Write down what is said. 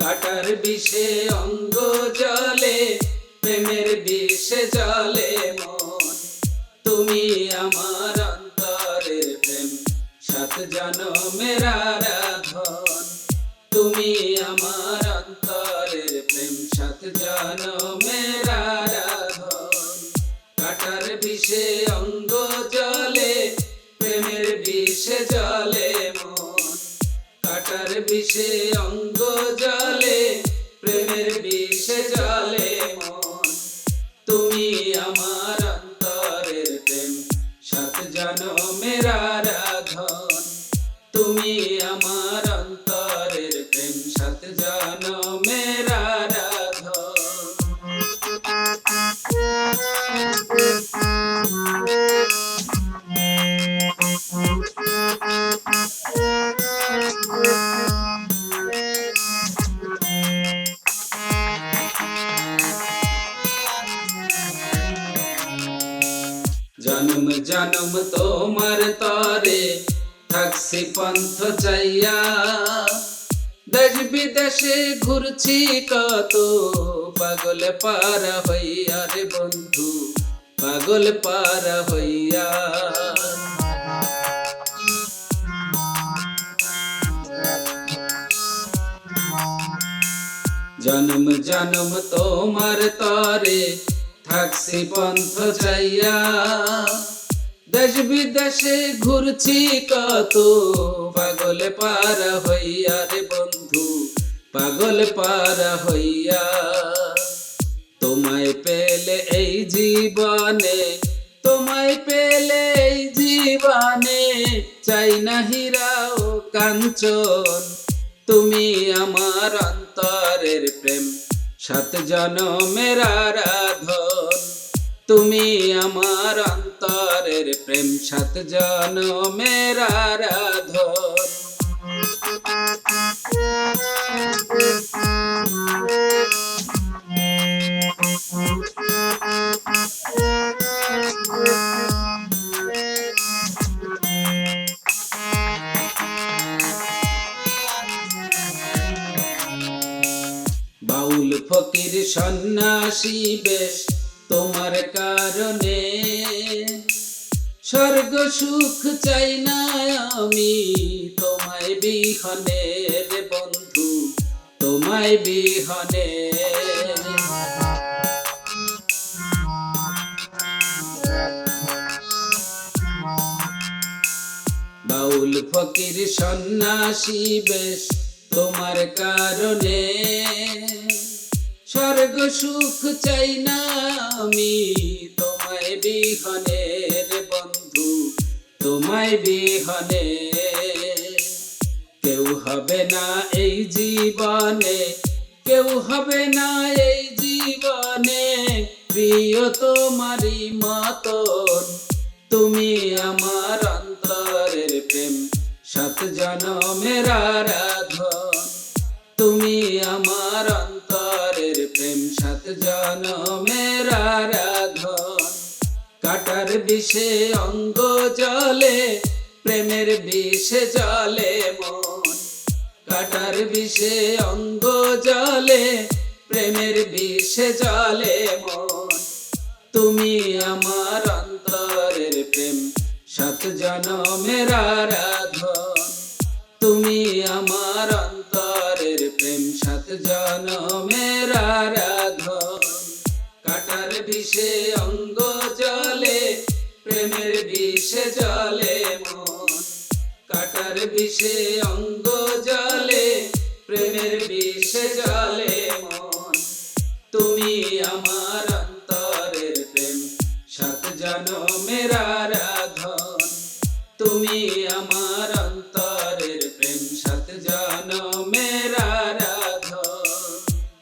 কাটার বিষে অঙ্গ জলে প্রেমের বিষে জলে মন। তুমি জনমের আরাধন তুমি আমার অন্তরের প্রেম সাত জনমের আরাধন কাটার বিষে অঙ্গ জলে, প্রেমের বিষে জলে মন। কাটার বিষে অঙ্গ জলে, প্রেমের বিষে জলে জনম তোমার তরে, থাকছি পন্থ চাইয়া। দেশ বিদেশে ঘুরছি কত, পাগল পারা হইয়া রে বন্ধু, পাগল পারা হইয়া। জনম জনম তোমার তরে, থাকছি পন্থ দেশ বিদেশে ঘুরছি কত? পাগল পারা হইয়া রে বন্ধু, পাগল পারা হইয়া। তোমায় পেলে এই জীবনে, তোমায় পেলে এই জীবনে, চাই না হীরা ও কাঞ্চন। তুমি আমার অন্তরের প্রেম, সাত জনমের আরাধন। তুমি আমার অন্তরের প্রেম সাত জনমের আরাধন বাউল ফকির সন্ন্যাসী বেশ তোমার কারণে স্বর্গ সুখ চাই না আমি। তোমায় বিহনে রে বন্ধু, তোমায় বিহনে বাউল ফকির সন্ন্যাসী, বেশ তোমার কারণে স্বর্গ সুখ চাই না আমি তোমায় বিহনে রে বন্ধু, তোমায় বিহনে। কেউ হবে না এই জীবনে, কেউ হবে না এই জীবনে। প্রিয় তোমারই মতন, তুমি আমার অন্তরের প্রেম, সাত জনমের আরাধন। তুমি আমার জনমের আরাধন। কাটার বিষে অঙ্গ জলে, প্রেমের বিষে জলে মন। কাটার বিষে অঙ্গ জলে, প্রেমের বিষে জলে মন। তুমি আমার অন্তরের প্রেম, সাত জনমের আরাধন। তুমি আমার অন্তরের প্রেম, সাত জনমের আরাধন কাটার বিষে অঙ্গ জলে, প্রেমের বিষে জলে মন। কাটার বিষে অঙ্গ জলে, প্রেমের বিষে জলে মন। তুমি আমার অন্তরের প্রেম, সাত জনমের আরাধন তুমি আমার